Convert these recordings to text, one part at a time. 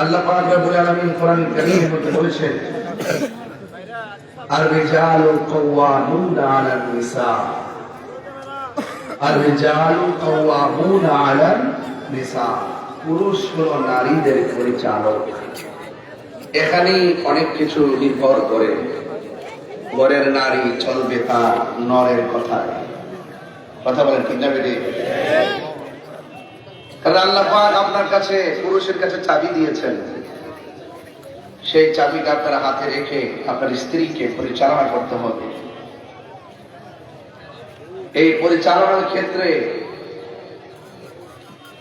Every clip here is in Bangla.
আল্লাহ পাক রব্বুল আলামিন কোরআন মধ্যে বলেছেন আর রিজালু আলান নিসা। আর রিজালু কাওয়ামুনা আলান নিসা। পুরুষ হলো নারীদের পরিচালক। এখানেই অনেক কিছু নির্ভর করে। ঘরের নারী চলবে তার নরের কথায়। কথা বলেন ঠিক না বেটে পাক আপনার কাছে, পুরুষের কাছে চাবি দিয়েছেন। সেই চাবিটা আপনার হাতে রেখে আপনার স্ত্রীকে পরিচালনা করতে হবে। এই পরিচালনার ক্ষেত্রে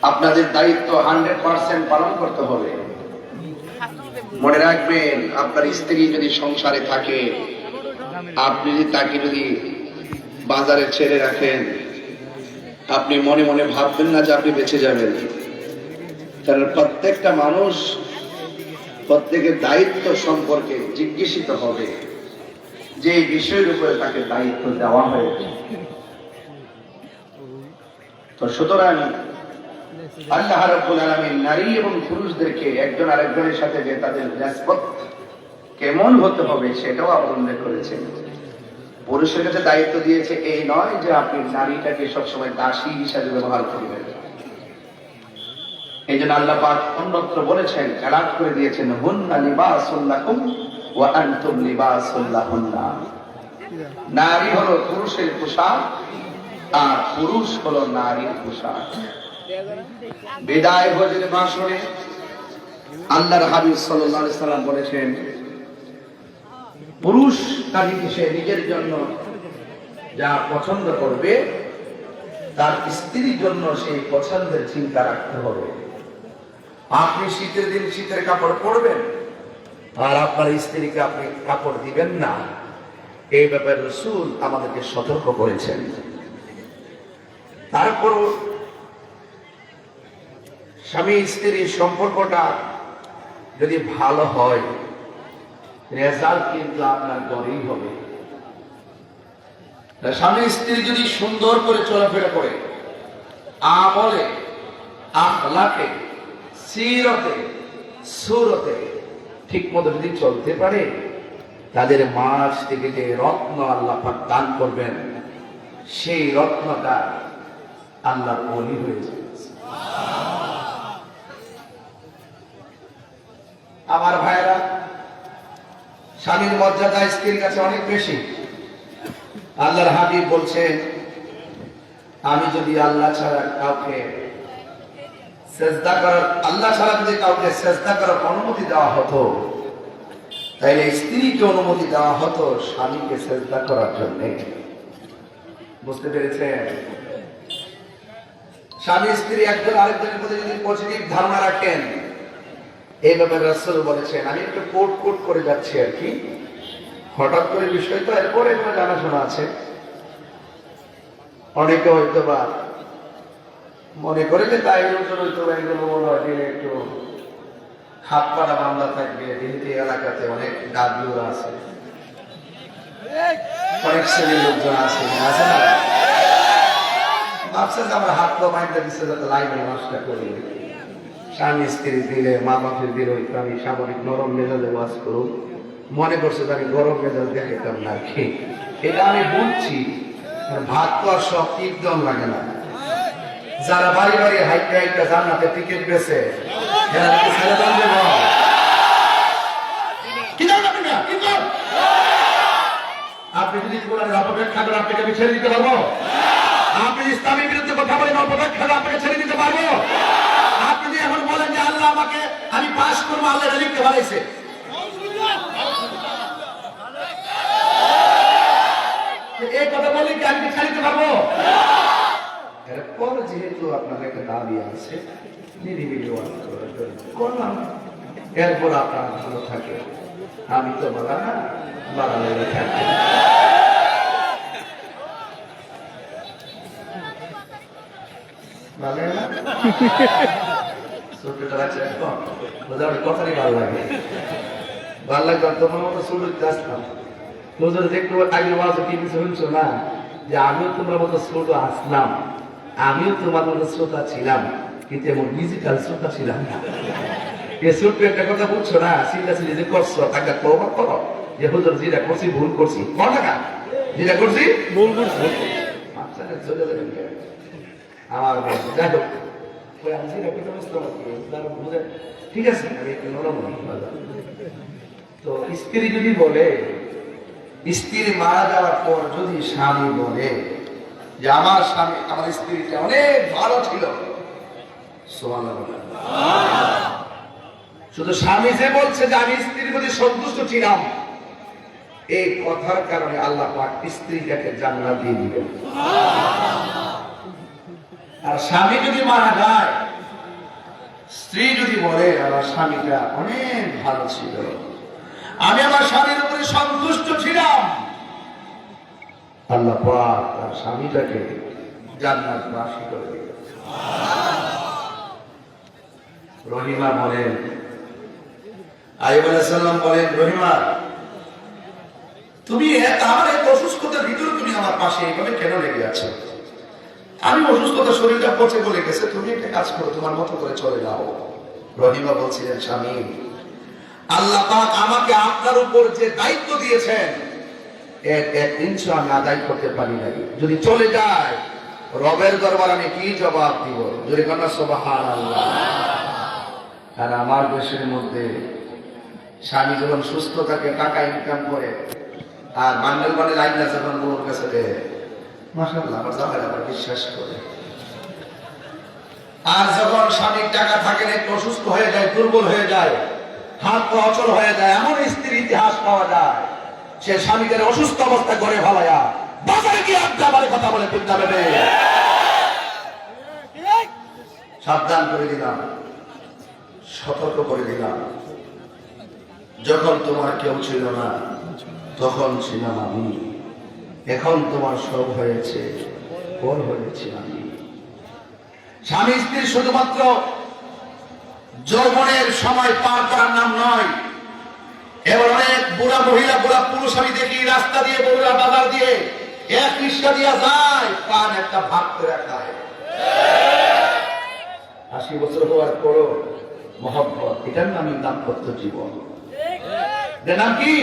আপনাদের দায়িত্ব হান্ড্রেড পার্সেন্ট পালন করতে হবে। মনে রাখবেন, আপনার স্ত্রী যদি সংসারে থাকে, আপনি যদি তাকে যদি বাজারে ছেড়ে রাখেন আপনি মনে মনে ভাববেন না যে আপনি বেঁচে যাবেন। কারণ প্রত্যেকটা মানুষ প্রত্যেকের দায়িত্ব সম্পর্কে জিজ্ঞাসিত হবে। যে বিষয়ের উপরে তাকে দায়িত্ব দেওয়া হয়েছে। তো সুতরাং আল্লাহ রাব্বুল আলামিন নারী এবং পুরুষদেরকে একজন আরেকজনের সাথে যে তাদের কেমন হতে হবে সেটাও উল্লেখ করেছেন। পুরুষের কাছে দায়িত্ব দিয়েছে এই নয় যে আপনি নারীটাকে সবসময় দাসী হিসাবে ব্যবহার করবেন। এই জন্য আল্লাহ পাক অন্যত্র বলেছেন, এলাট করে দিয়েছেন, হুন্না লিবাসুল্লাকুম ওয়া আনতুম লিবাসুল্লাহুন্না নারী হলো পুরুষের পোশাক, আর পুরুষ হলো নারীর পোশাক। বিদায় ভোজের ভাষণে আল্লাহর হাবিব সাল্লাল্লাহু আলাইহি সাল্লাম বলেছেন পুরুষ নারীকে সে নিজের জন্য যা পছন্দ করবে, তার স্ত্রীর জন্য সেই পছন্দের চিন্তা রাখতে হবে। আপনি শীতের দিন শীতের কাপড় পরবেন, আর আপনার স্ত্রীকে আপনি কাপড় দিবেন না। এই ব্যাপারে রসুল আমাদেরকে সতর্ক করেছেন। তারপরও স্বামী স্ত্রীর সম্পর্কটা যদি ভালো হয় রেজাল্ট কিন্তু আপনার গড়েই হবে। স্বামী স্ত্রী যদি সুন্দর করে চলাফেরা করে, আমলে, আখলাকে, সিরতে, সুরতে ঠিক মতো যদি চলতে পারে, তাদের মাছ থেকে যে রত্ন আল্লাহ দান করবেন, সেই রত্নটা আল্লাহ বলি হয়ে যাবে। আমার ভাইরা স্বামীর মর্যাদা স্ত্রীর কাছে অনেক বেশি। আল্লাহর হাবিব বলছে আমি যদি আল্লাহ ছাড়া কাউকে আল্লাহ ছাড়া যদি কাউকে সেজদা করার অনুমতি দেওয়া হতো, তাইলে স্ত্রীকে অনুমতি দেওয়া হতো স্বামীকে সেজদা করার জন্য। বুঝতে পেরেছেন? স্বামী স্ত্রী একজন আরেকজনের প্রতি যদি পজিটিভ ধারণা রাখেন এই ব্যাপারে রাসূল বলেছেন, আমি একটু কোট কোট করে যাচ্ছি আর কি। হঠাৎ করে বিষয় তো, এরপরে এগুলো জানাশোনা আছে। অনেকে হয়তো বা মনে করে যে তাই হুজুর হয়তো এগুলো মনে একটু হাত পাড়া বান্ধা থাকবে। যেহেতু এলাকাতে অনেক ডাবলুরা আছে। অনেক শ্রেণির লোকজন আছে। আছে না? ভাবছে যে আমার হাত পা বাইন্দা দিচ্ছে যাতে লাইনে নষ্ট করি স্বামী স্ত্রী দিলে, মা বাপের দিলে হয়তো আমি স্বাভাবিক নরম মেজাজে বাস করুক মনে করছে যে আমি গরম মেজাজ দেখাইতাম না কি। এটা আমি বুঝছি ভাত তো আর সব একদম লাগে না। যারা বাড়ি বাড়ি হাইটে হাইটে জান্নাতে টিকিট দেব আপনি যদি কোরআনের অপেক্ষা করেন, আপনাকে আমি ছেড়ে দিতে পারব? আপনি ইসলামের বিরুদ্ধে কথা বলেন, অপেক্ষা করে আপনাকে ছেড়ে দিতে পারব? আল্লাহ আমাকে, আমি পাস করব, আল্লাহ লিখতে পারাইছে এই কথা বলে কি আমি কি পারব? এরপর যেহেতু আপনার একটা দাবি আছে এরপর আপনার ভালো থাকে। আমি তো বলা না ভালো না? ছোটটা এখন। কথাই ভালো লাগে। ভালো লাগবে তোমার মতো ছোট আসতাম তোদের দেখতে আগে ওয়াজ কিছু শুনছো না যে আমিও তোমার মতো ছোট আসলাম। আমিও তোমার মতো শ্রোতা ছিলাম কিন্তু এমন ডিজিটাল শ্রোতা ছিলাম না। এই ছোট্ট একটা কথা বুঝছ না চিন্তা চিন্তা যে করছ তো করো যে হুজুর যেটা করছি ভুল করছি। কর টাকা যেটা করছি ভুল করছে? আমার যাই হোক। ঠিক আছে, আমি নরম তো স্ত্রী যদি বলে, স্ত্রী মারা যাওয়ার পর যদি স্বামী বলে যে আমার স্বামী, আমার স্ত্রীটা অনেক ভালো ছিল শুধু স্বামী যে বলছে যে আমি স্ত্রীর প্রতি সন্তুষ্ট ছিলাম, এই কথার কারণে আল্লাহ পাক স্ত্রীটাকে জান্নাত দিয়ে দিবেন। আর স্বামী যদি মারা যায়, স্ত্রী যদি বলে আমার স্বামীটা অনেক ভালো ছিল। আমি আমার স্বামীর উপরে সন্তুষ্ট ছিলাম। আল্লাহ তার স্বামীটাকে জান্নাত বাসী করে দিলেন। রহিমা বলেন আইব সাল্লাম বলেন, রহিমা, তুমি আমার এই অসুস্থতার ভিতরে তুমি আমার পাশে এইভাবে কেন লেগে আছো? আমি অসুস্থতা শরীরটা পচে বলে গেছে, তুমি একটা কাজ করো, তোমার মতো করে চলে যাও। রহিমা বলছিলেন, স্বামী, আল্লাহ পাক আমাকে আপনার উপর যে দায়িত্ব দিয়েছেন এক এক ইঞ্চ আমি আদায় করতে পারি নাই। যদি চলে যায়, রবের দরবার আমি কি জবাব দিব? যদি কন্যা সোবাহান আল্লাহ আর আমার দেশের মধ্যে স্বামী যখন সুস্থ থাকে টাকা ইনকাম করে, আর বান্ডেল বান্ডেল আইনা যখন বউর কাছে দেয় বিশ্বাস করে। আর যখন স্বামীর টাকা থাকে না, একটু অসুস্থ হয়ে যায়, দুর্বল হয়ে যায়, হাত অচল হয়ে যায়, এমন স্ত্রীর ইতিহাস পাওয়া যায়, সে স্বামীকে অসুস্থ অবস্থা করে বাজারে আড্ডা কথা বলে যাবে রে। সাবধান করে দিলাম, সতর্ক করে দিলাম। যখন তোমার কেউ ছিল না, তখন ছিলাম আমি। এখন তোমার সব হয়েছে পর হয়েছে আমি। স্বামী স্ত্রী শুধুমাত্র যৌবনের সময় পার করার নাম নয়, এবার অনেক বুড়া মহিলা, বুড়া পুরুষ আমি দেখি রাস্তা দিয়ে বড়ুরা বাজার দিয়ে এক রিক্সা দিয়া যায় পান একটা ভাগ করে খায়। আশি বছর হওয়ার পরও মহব্বত, এটার নামই দাম্পত্য জীবন। নাম কি?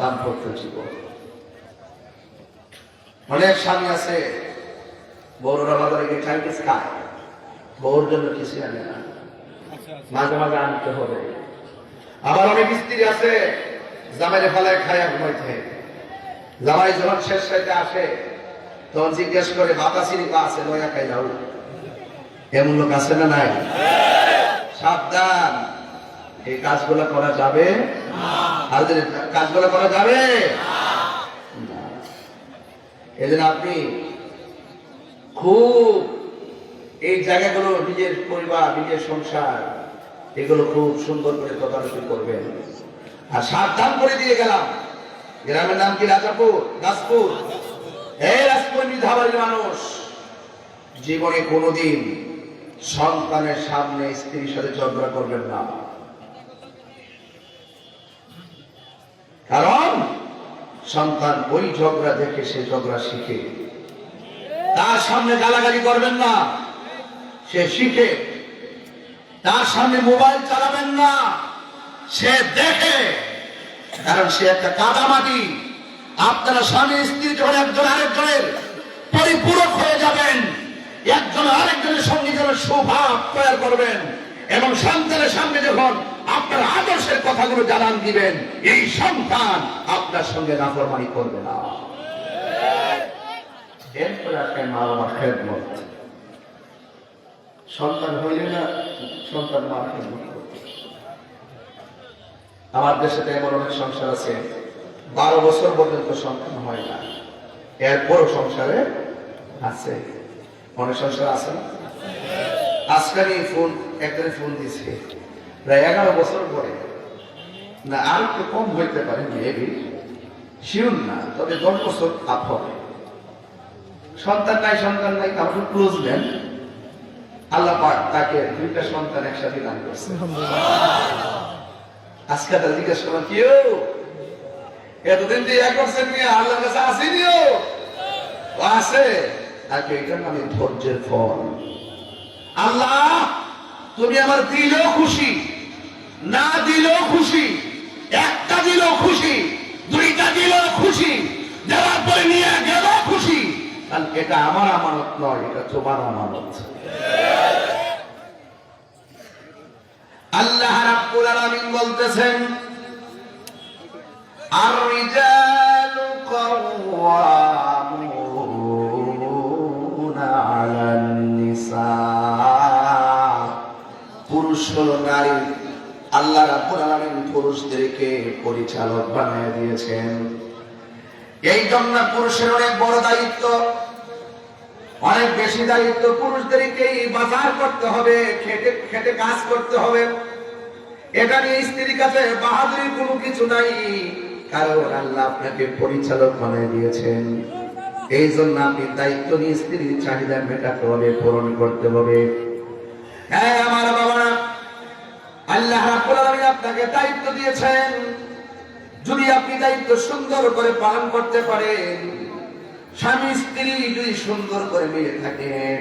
দাম্পত্য জীবন। অনেক স্বামী আছে বড়রা বাজারে গিয়ে চাইনিজ খায়। বউর জন্য কিছু আনে না। মাঝে মাঝে আনতে হবে। আবার অনেক স্ত্রী আছে জামাইরে ফেলায় খায়া ঘুমাইতে। জামাই যখন শেষ সাইতে আসে তখন জিজ্ঞেস করে বাতা পা আছে লয়া খাই যাও এমন লোক আছে না নাই? সাবধান। এই কাজগুলো করা যাবে? আর কাজগুলো করা যাবে? না। এজন্য আপনি খুব এই জায়গাগুলো, নিজের পরিবার, নিজের সংসার, এগুলো খুব সুন্দর করে তদারকি করবেন। আর সাবধান করে দিয়ে গেলাম। গ্রামের নাম কি? রাজাপুর? দাসপুর? এই রাজপুর মানুষ, জীবনে কোনোদিন সন্তানের সামনে স্ত্রীর সাথে ঝগড়া করবেন না। কারণ সন্তান ওই ঝগড়া দেখে সে ঝগড়া শিখে। তার সামনে গালাগালি করবেন না। সে শিখে। তার সামনে মোবাইল চালাবেন না। সে দেখে। কারণ সে একটা কাদামাটি আপনারা স্বামী স্ত্রী যখন একজন আরেকজনের পরিপূরক হয়ে যাবেন, একজন আরেকজনের সঙ্গে যেন স্বভাব তৈরি করবেন এবং সন্তানের সামনে যখন আপনার আদর্শের কথাগুলো জানান দিবেন। এই সন্তান আপনার সঙ্গে নাফরমানি করবে না। সন্তান হইলে না, সন্তান মা। আমার দেশে তো এমন অনেক সংসার আছে, বারো বছর পর্যন্ত সন্তান হয় না। এরপরও সংসারে আছে। অনেক সংসার আছে না? আজকে আমি ফোন একজনে ফোন দিছে। প্রায় এগারো বছর পরে। না, আর একটু কম হইতে পারে মেবি শিউর না, তবে দশ বছর আপ হবে। সন্তান নাই সন্তান নাই কাউকে ক্লোজ দেন আল্লাহ পাক তাকে দুইটা সন্তান একসাথে দান করছে। আজকে তার জিজ্ঞেস করো কেউ এতদিন যে এক বছর নিয়ে আল্লাহর কাছে আসেনিও ও আছে। তাকে এটার নামে ধৈর্যের ফল। আল্লাহ, তুমি আমার দিলেও খুশি। না দিলেও খুশি, একটা দিলেও খুশি, দুইটা দিলেও খুশি দেওয়ার পরে নিয়ে গেল খুশি। এটা আমার আমানত নয়, এটা তোমার আমানত। আল্লাহ রাব্বুল আলামিন বলতেছেন আর রিজালু কাওয়ামুনা আলান নিসা পুরুষ হলো নারী আল্লাহ রাব্বুল আলামিন পুরুষদেরকে পরিচালক বানিয়ে দিয়েছেন। এই জন্য পুরুষের অনেক বড় দায়িত্ব, অনেক বেশি দায়িত্ব পুরুষদেরকেই বাজার করতে হবে, খেটে খেটে কাজ করতে হবে। এটা নিয়ে স্ত্রীর কাছে বাহাদুরি কোনো কিছু নাই, কারণ আল্লাহ আপনাকে পরিচালক বানিয়ে দিয়েছেন। এই জন্য আপনি দায়িত্ব নিয়ে স্ত্রীর চাহিদা মেটাতে হবে, পূরণ করতে হবে। হ্যাঁ আমার আল্লাহ রাব্বুল আলামিন আপনাকে দায়িত্ব দিয়েছেন। যদি আপনি দায়িত্ব সুন্দর করে পালন করতে পারেন, স্বামী, স্ত্রী যদি সুন্দর করে মিলে থাকেন,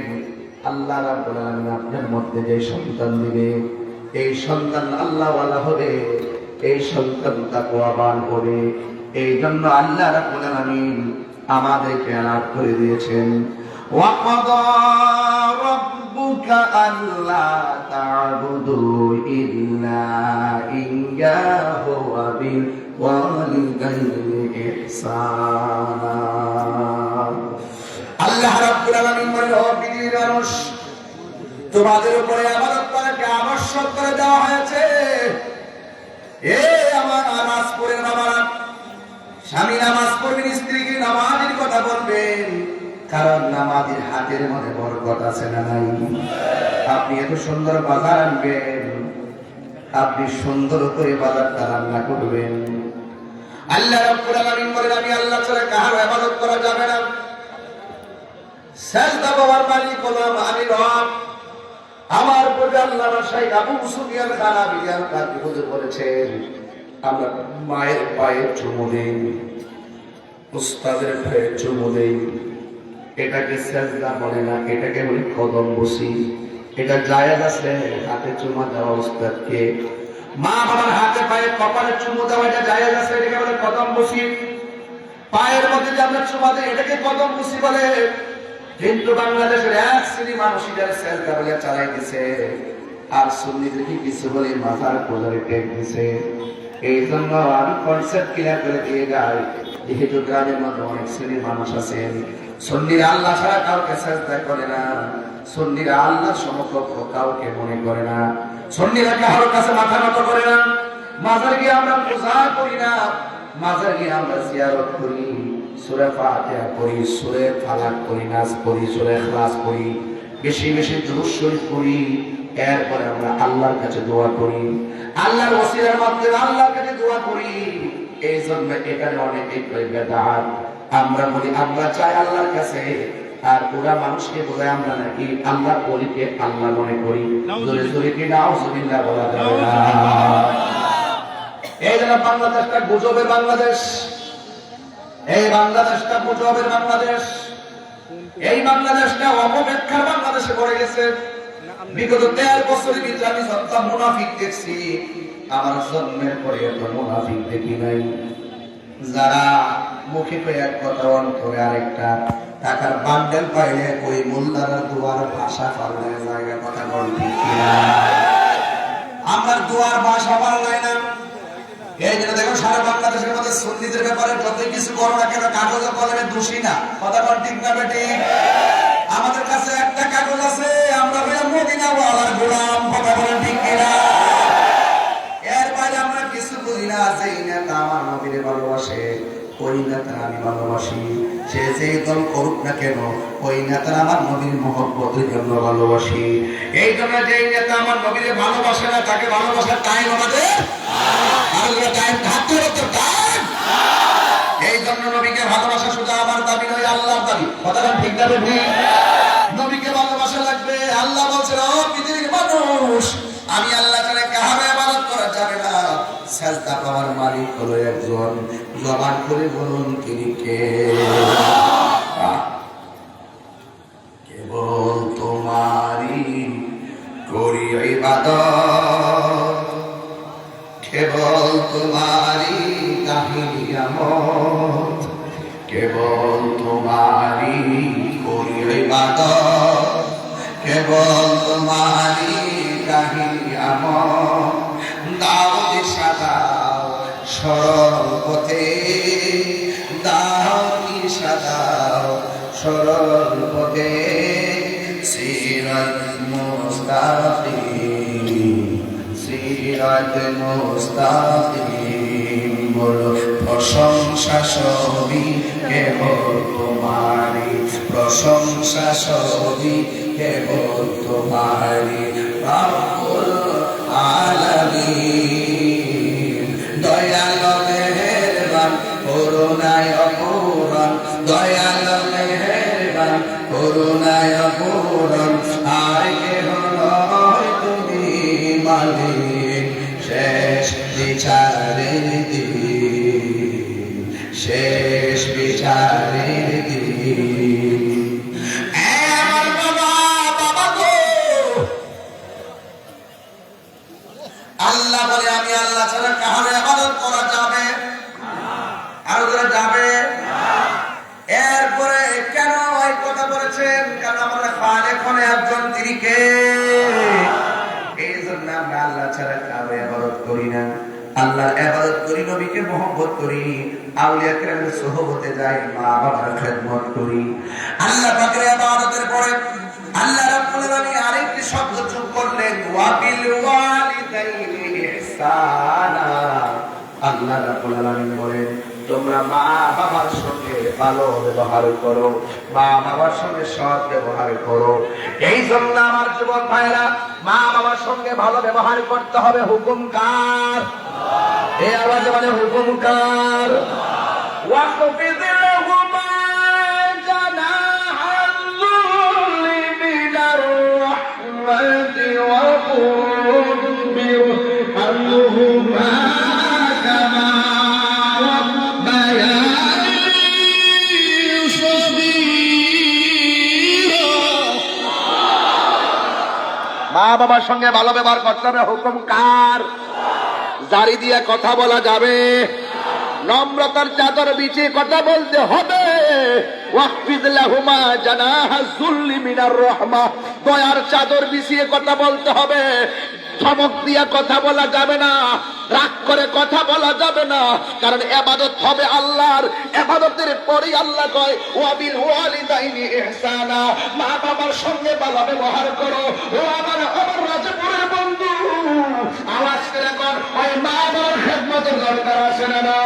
আল্লাহ রাব্বুল আলামিন আপনার মধ্যে যে সন্তান দিবে, এই সন্তান আল্লাহওয়ালা হবে, এই সন্তান তাকওয়াবান হবে। এই জন্য আল্লাহ রাব্বুল আলামিন আমাদেরকে আলাপ করে দিয়েছেন। ওয়াকাদা রাব্বু ربك ألا تعبدوا إلا إياه وبالوالدين إحسانا আল্লাহ রাব্বুল আলামিন বলেন ও পৃথিবীর মানুষ তোমাদের উপরে আবাদত করাকে আবশ্যক করে দেওয়া হয়েছে এ আমার নামাজ পড়েন বাবারা স্বামী নামাজ পড়বেন স্ত্রীকে নামাজের কথা বলবেন কারণ নামাজের হাতের মধ্যে বরকত আছে না নাই? আপনি এত সুন্দর বাজার আনবেন, আপনি সুন্দর করে বাজারটা রান্না করবেন। আল্লাহ রাব্বুল আলামিন বলেন, আমি আল্লাহ ছাড়া কাহার ইবাদত করা যাবে না। সেজদা বাবার মালিক হলাম আমি রব আমার প্রতি আল্লাহ শাইখ আবু সুফিয়ান খান আবিয়ান কাকি হুজুর বলেছেন, আমরা মায়ের পায়ে চুমু দেই, উস্তাদের পায়ে চুমু দেই। এটাকে সেজদা বলে না, এটাকে বলে কদম বসি। এটা জায়েজ আছে, হাতে চুমা দেওয়া উস্তাদকে। মা বাবার হাতে পায়ে কপালে চুমু দেওয়া, এটা জায়েজ আছে, এটাকে বলে কদম বসি। পায়ের মধ্যে যে আমরা চুমা দিই, এটাকে কদম বসি বলে। কিন্তু বাংলাদেশের এক শ্রেণি মানুষ এটার সেজদা বলে চালাই দিছে। আর সুন্নিদেরকে কিছু বলে, মাথার কোলারে টেক দিছে। এই জন্য আমি কনসেপ্ট ক্লিয়ার করে দিয়ে যাই, যেহেতু গ্রামের মধ্যে অনেক শ্রেণির মানুষ আছেন। সন্নিরা আল্লাহ ছাড়া কাউকে চেষ্টা করে না। সন্নিরা আল্লাহ সমকক্ষ কাউকে মনে করে না। সন্নিরা কারোর কাছে মাথা নত করে না। মাজার গিয়ে আমরা পূজা করি না। মাজার গিয়ে আমরা জিয়ারত করি। সুরে ফাতিহা করি সুরে ফালাক করি নাচ করি সুরে করি বেশি বেশি শরীফ করি এরপরে আমরা আল্লাহর কাছে দোয়া করি। আল্লাহর ওসিলার মাধ্যমে আল্লাহর কাছে দোয়া করি। এই জন্য এখানে অনেকে কই বেদাত। আমরা বলি আমরা চাই আল্লাহর কাছে। আর ওরা মানুষকে বোঝায় আমরা নাকি আল্লাহ বলিকে আল্লাহ মনে করি। জোরে জোরে কি নাও জমিল্লা বলা যাবে না? এই বাংলাদেশটা গুজবের বাংলাদেশ। এই বাংলাদেশটা গুজবের বাংলাদেশ। এই বাংলাদেশটা অপব্যাখ্যার বাংলাদেশে পড়ে গেছে। বিগত দেড় বছরের ভিতরে আমি সত্তা মুনাফিক দেখছি। আমার জন্মের পরে এত মুনাফিক দেখি নাই। যারা মুখে পেয়ে এক কথা অন্তরে আরেকটা, টাকার বান্ডেল পাইলে ওই মোল্লারা দুয়ার ভাষা পাল্লে জায়গা কথা বল ঠিক আমার দুয়ার ভাষা পাল্লাই না। এই জন্য দেখো, সারা বাংলাদেশের মধ্যে সুন্নিদের ব্যাপারে যতই কিছু করো না কেন, কাগজ কলমে দোষী না। কথা বল ঠিক না বেটি? আমাদের কাছে একটা কাগজ আছে, আমরা হইলাম মদিনা ওয়ালার গোলাম, কথা বলেন ঠিক কিনা? এর বাইরে আমরা কিছু বুঝি না নেতা আমার নবীরে ভালোবাসে, ওই নেতা আমি ভালোবাসি। সে যে দল করুক না কেন, ওই নেতা আমার নবীর মহব্বতের জন্য ভালোবাসি। এই জন্য যে নেতা আমার নবীরে ভালোবাসে না, তাকে ভালোবাসার টাইম আমাদের? টাইম থাকতে হতো এই জন্য নবীকে ভালোবাসা শুধু আমার দাবি নয়, আল্লাহর দাবি। কথাটা ঠিক না নবীকে ভালোবাসা লাগবে, আল্লাহ বলছেন ও পৃথিবীর মানুষ, আমি আল্লাহ ছাড়া কাহারে ইবাদত করা যাবে না সাজদা পাওয়ার মালিক হলো একজন জবান করে বলুন তিনি কে? কেবল তোমারই করি ইবাদত। কেবল তোমারই কাহিনী আমত কেবল তোমারই করি ইবাদত। কেবল তোমারই কাহিনী আমত সরল পথে দাও দিশা দাও সরল পথে সিরাত মুস্তাকিম সিরাত মুস্তাকিম বলো প্রশংসা সবই কেবল তোমারি, প্রশংসা সবই কেবল তোমারি, রব্বুল অপূরণ আর কেহ নয় তুমি মালিক। শেষ বিচারের শেষ বিচারের আল্লাহ বলে, আমি আল্লাহ ছাড়া কাহার আবাদত করা যাবে? আরও যাবে? কথা কারণ আমরা খালেক হলে একজন তিনি কে? এই জন্য আমরা আল্লাহ ছাড়া কারও আবাদত করি না। আল্লাহর আবাদত করি, নবীকে মহব্বত করি, আউলিয়া কেরামের সোহবতে যাই মা বাবার খেদমত করি। আল্লাহ পাকের আবাদতের পরে আল্লাহ রাব্বুল আলামিন আরেকটি শব্দ যোগ করলেন, ওয়াবিল ওয়ালিদাইনি ইহসানা। আল্লাহ রাব্বুল আলামিন বলেন তোমরা মা বাবার সঙ্গে ভালো ব্যবহার করো, মা বাবার সঙ্গে সৎ ব্যবহার করো। এই জন্য আমার যুবক ভাইরা মা বাবার সঙ্গে ভালো ব্যবহার করতে হবে হুকুম কার? এই আওয়াজে মানে হুকুম কার? মা বাবার সঙ্গে ভালো ব্যবহার করতে হবে। হুকুম কার? জারি দিয়ে কথা বলা যাবে। নম্রতার চাদর বিছিয়ে কথা বলতে হবে। দয়ার চাদর বিছিয়ে কথা বলতে হবে। ধমক দিয়া কথা বলা যাবে না, রাগ করে কথা বলা যাবে না, কারণ এবাদত হবে আল্লাহর, এবাদতের পরেই আল্লাহ কয়, ওয়াবিল ওয়ালিদাইনি ইহসানা মা বাবার সঙ্গে ভালো ব্যবহার করো, ও আমার আমার রাজপুরের বন্ধু আওয়াজ করে কর ওই মা বাবার খেদমতের দরকার আছে না।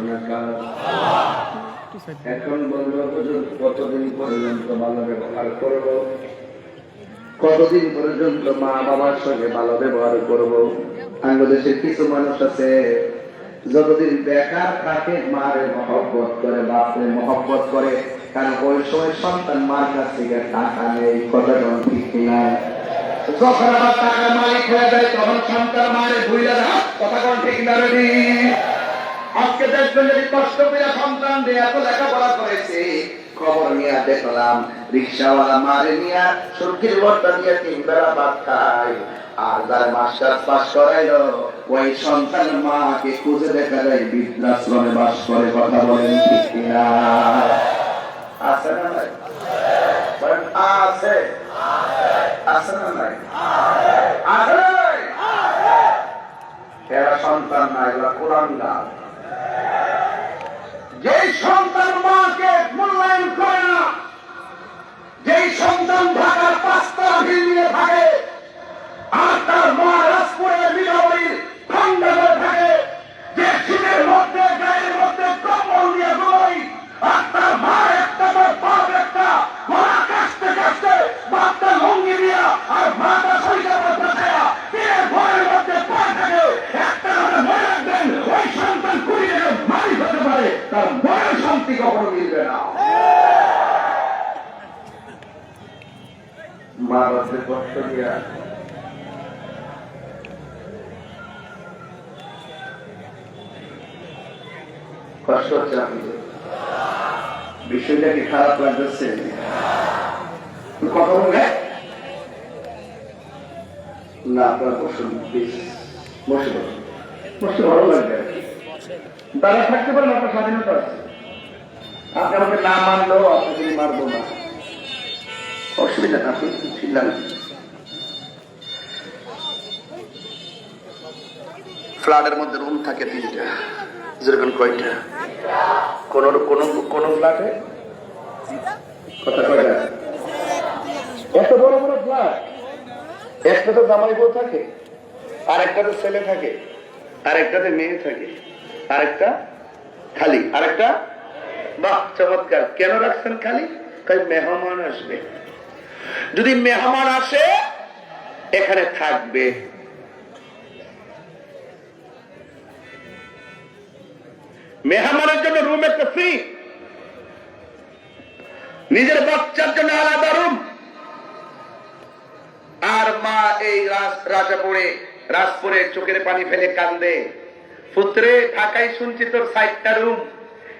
ঘোষণাকার এখন বলব কতদিন পর্যন্ত ভালো ব্যবহার করব? কতদিন পর্যন্ত মা বাবার সঙ্গে ভালো ব্যবহার করব? বাংলাদেশের কিছু মানুষ আছে, যতদিন বেকার থাকে, মারে মহব্বত করে, বাপরে মহব্বত করে। কারণ ওই সময় সন্তান মার কাছ থেকে টাকা নেই, কথা ঠিক কিনা? যখন আবার টাকা মালিক হয়ে যায়, তখন সন্তান মারে ভুইলা দেয় কথা কোন ঠিক না আজকে দেখবেন যদি কষ্ট করে সন্তান দিয়ে এত লেখাপড়া করেছে। খবর নিয়ে দেখলাম রিক্সাওয়ালা মারে নিয়ে সবজির ভর্তা দিয়ে তিন বেলা ভাত খায়। আর যার মাস্টার পাস করাইলো ওই সন্তান মাকে খুঁজে দেখা যায় বৃদ্ধাশ্রমে বাস করে কথা বলেন ঠিক কিনা। আছে না নাই? আছে। আছে না নাই? আছে। এরা সন্তান না এরা কোরআন গাছ যেই সন্তান মাকে মূল্যায়ন করে না, যেই সন্তান ঢাকার পাঁচটা বিল্ডিংয়ে থাকে, আর তার মা রাজপুরের মিলাবলির ঠান্ডা করে থাকে, যে শীতের মধ্যে, গায়ের মধ্যে কম্বল দিয়ে ঘুমাই আর তার মা একটা তার বাপ একটা। মা কাশতে কাশতে বাপটা লঙ্গি দিয়া আর মাটা সরিষা পাতা ছায়া তীরের ভয়ের মধ্যে পা থাকে একটা কথা মনে রাখবেন ওই সন্তান কুড়ি টাকা পারে তার মনের শান্তি কখনো মিলবে না। বিষয়টা কি খারাপ লাগতেছে? কথা বলবে? না, আপনার বসুন প্লিজ বসে বসতে ভালো লাগবে। তারা থাকতে পারেন, আপনার স্বাধীনতা আছে। আপনি আমাকে না মানলেও আপনাকে মারবো না। অসুবিধা না নেই ফ্ল্যাটের মধ্যে রুম থাকে তিনটা, যেরকম কয়টা। কোন কোন কোন ফ্ল্যাটে কথা কয়টা এত বড় বড় ফ্ল্যাট একটা তো জামাই বউ থাকে আর একটা একটাতে ছেলে থাকে আর একটাতে মেয়ে থাকে। আরেকটা খালি, আরেকটা? বাহ, চমৎকার। কেন রাখছেন খালি? তাই মেহমান আসবে। যদি মেহমান আসে, এখানে থাকবে। মেহমানের জন্য রুম একটা ফ্রি নিজের বাচ্চার জন্য আলাদা রুম আর মা এই রাজাপুরে রাজপুরে চোখের পানি ফেলে কান্দে। পুত্রে, ঢাকায় শুনছি তোর সাইটটা রুম।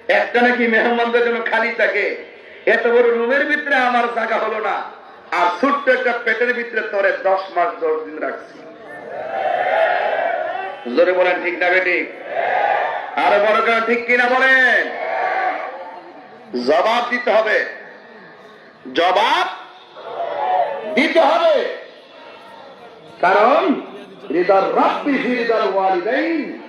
একটা নাকি মেহমানদের জন্য খালি থাকে। এত বড় রুমের ভিতরে আমার জায়গা হলো না। আর ছোট্ট একটা পেটের ভিতরে তোরে দশ মাস দশ দিন রাখছি। জোরে বলেন, ঠিক না বেঠিক আরও বড় করে ঠিক কিনা বলেন? জবাব দিতে হবে। জবাব দিতে হবে। কারণ, হৃদয় রব্বি ফি হৃদয় ওয়ালিদাইন।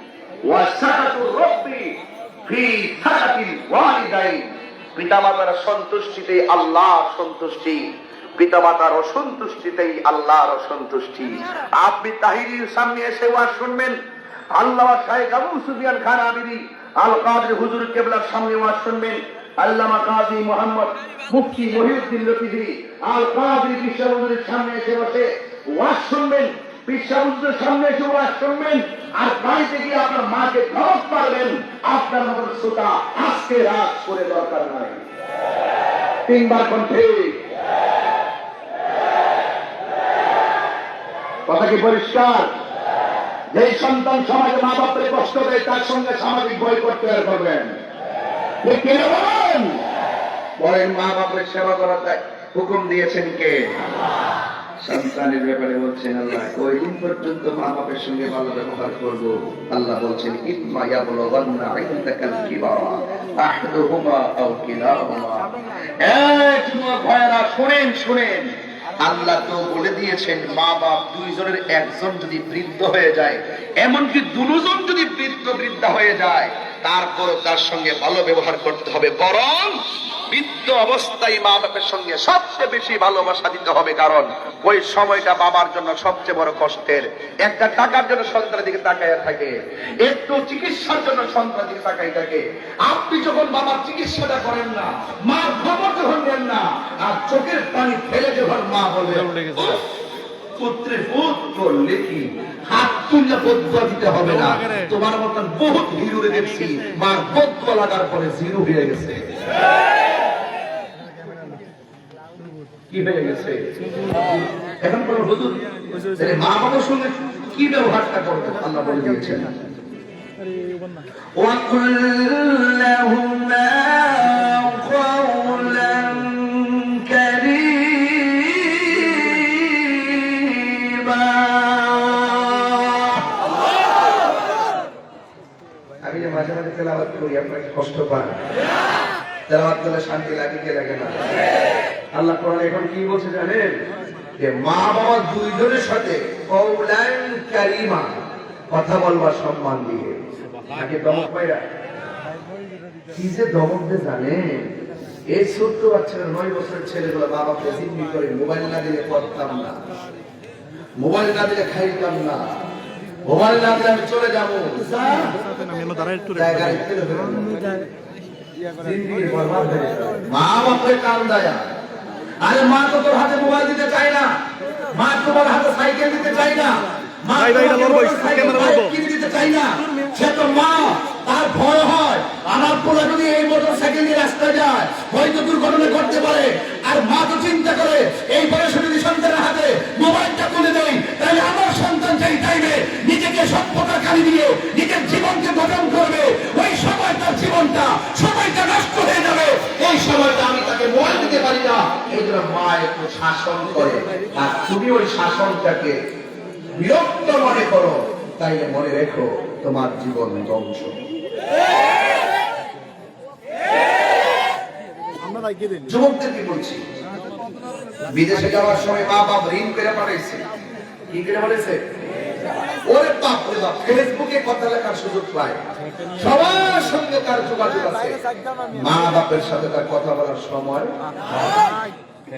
পিতামাতার সন্তুষ্টিতে আল্লাহ সন্তুষ্টি, পিতামাতার অসন্তুষ্টিতেই আল্লাহর অসন্তুষ্টি। আপনি তাহিরির সামনে এসে ওয়াজ শুনবেন। আল্লাহ শাহেখ আবু সুফিয়ান খান আবিদি আল কাদের হুজুর কেবলার সামনে ওয়াজ শুনবেন। আল্লামা কাজী মোহাম্মদ মুফতি মহিউদ্দিন লতিফি, আল কাদের বিশ্ববন্ধুরের সামনে এসে বসে ওয়াজ শুনবেন। বিশ্ববন্ধুরের সামনে এসে ওয়াজ শুনবেন আর বাড়িতে গিয়ে আপনার মাকে ধরত পারবেন আপনার মতো শ্রোতা আজকে রাত করে দরকার নাই। তিনবার কণ্ঠে কথা কি পরিষ্কার? যে সন্তান সমাজে মা বাপরে কষ্ট দেয়, তার সঙ্গে সামাজিক বয়কট তৈরি করবেন। ঠিক কিনা বলেন? মা বাপের সেবা করা হুকুম দিয়েছেন কে? সন্তানের ব্যাপারে বলছেন আল্লাহ, ওই দিন পর্যন্ত মা বাপের সঙ্গে ভালো ব্যবহার আল্লাহ বলছেন আল্লাহ তো বলে দিয়েছেন, মা বাপ দুইজনের একজন যদি বৃদ্ধ হয়ে যায়, এমনকি দুজন যদি বৃদ্ধ বৃদ্ধা হয়ে যায় তারপর তার সঙ্গে ভালো ব্যবহার করতে হবে। বরং বৃদ্ধ অবস্থায় মা বাপের সঙ্গে সবচেয়ে বেশি ভালোবাসা দিতে হবে কারণ ওই সময়টা বাবার জন্য সবচেয়ে বড় কষ্টের। একটা টাকার জন্য সন্তানের দিকে তাকায় থাকে একটু চিকিৎসার জন্য সন্তানের দিকে তাকাই থাকে। আপনি যখন বাবার চিকিৎসাটা করেন না মা খবর যখন নেন না আর চোখের পানি ফেলে যখন মা বলে পুত্রে বোধ করলে কি হাত তুললে বদুয়া দিতে হবে না। তোমার মতন বহুত হিরোরে দেখছি মার বদুয়া লাগার পরে জিরো হয়ে গেছে। কি হয়ে গেছে এখন কোন হুজুর তাহলে মা বাবার সঙ্গে কি ব্যবহারটা করতে আল্লাহ বলে দিয়েছেন وقل لهما قولا كريما আমি যে মাঝে মাঝে তেলাবাদ করি আপনাকে কষ্ট পান তেলাবাদ করলে শান্তি লাগে কে লাগে না আল্লাহ কোরআন এখন কি বলছে জানেন? যে মা বাবা দুইজনের সাথে কৌলান কারিমা, কথা বলবার সম্মান দিয়ে। নাকি দমক পাইরা কি যে দমক দিয়ে জানে এই ছোট্ট বাচ্চারা নয় বছরের ছেলেগুলো মা বাবাকে জিম্মি করে মোবাইল না দিলে পড়তাম না। মোবাইল না দিলে খাইতাম না। মোবাইল না দিলে আমি চলে যাব। মা বাপরে কান দেয়া। আরে মা তো তোর হাতে মোবাইল দিতে চায় না। মা তোমার হাতে সাইকেল দিতে চায় না। মা বলব। কিনে দিতে চায় না। সে তো মা তার ভয় হয়। আমার পোলা যদি এই মোটর সাইকেল নিয়ে রাস্তায় যায় হয়তো দুর্ঘটনা ঘটতে পারে। আর মা তো চিন্তা করে এই বয়সে যদি সন্তানের হাতে মোবাইলটা তুলে দেয় তাহলে আমার সন্তান টাইমে নিজেকে সভ্যতার কালি দিয়ে নিজের জীবনকে গঠন করবে। ওই সময় তার জীবনটা সময়টা নষ্ট হয়ে যাবে। এই সময়টা আমি না এই জন্য মা একটু শাসন করে। আর তুমি ওই শাসনটাকে বিরক্ত মনে করো তাই মনে রেখো তোমার জীবন ধ্বংস। যুবকদেরকে বলছি? বিদেশে যাওয়ার সময় মা বাপ ঋণ করে পাঠাইছে। কি করে পাঠাইছে? ওরে বাপ রে বাপ, ফেসবুকে কথা লেখার সুযোগ পায়। সবার সঙ্গে তার যোগাযোগ আছে। মা বাপের সাথে তার কথা বলার সময়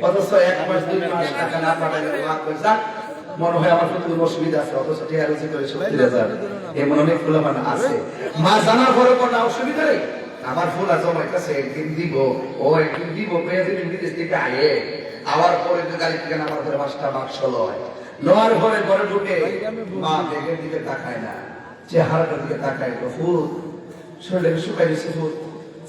অথচ এক মাস, দুই মাস টাকা না পাঠালে মা মনে হয় আমার প্রতি অসুবিধা আছে, অথচ অনেক আছে। মা জানার পরে কোনো অসুবিধা নেই। আমার জমাইতেছে একদিন দিব, ও একদিন দিব পেয়ে বিদেশ থেকে আয়ে। আবার পরে গাড়ি থেকে নামার পরে পাঁচটা বাক্স লয়? লওয়ার পরে ঘরে ঢুকে মা বেগের দিকে তাকায় না, চেহারাটার দিকে তাকায় ফুল শরীরে শুকাই দিছে ফুল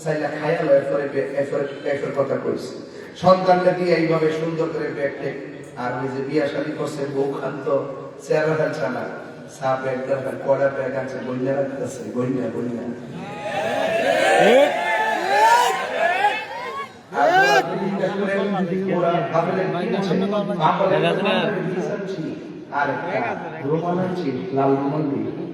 চাইলা খাইয়া লয় এরপরে এরপরে কথা কইছে। সন্তানটা দিয়ে এইভাবে সুন্দর করে ব্যাগ টেক আর ওই যে বিয়া শাদী করছে, বউ খান্ত চেহারা ফেলছে না চা ব্যাগ কড়া ব্যাগ আছে, বইনা রাখতেছে, বইনা বইনা। আর লাল রোমান দিয়ে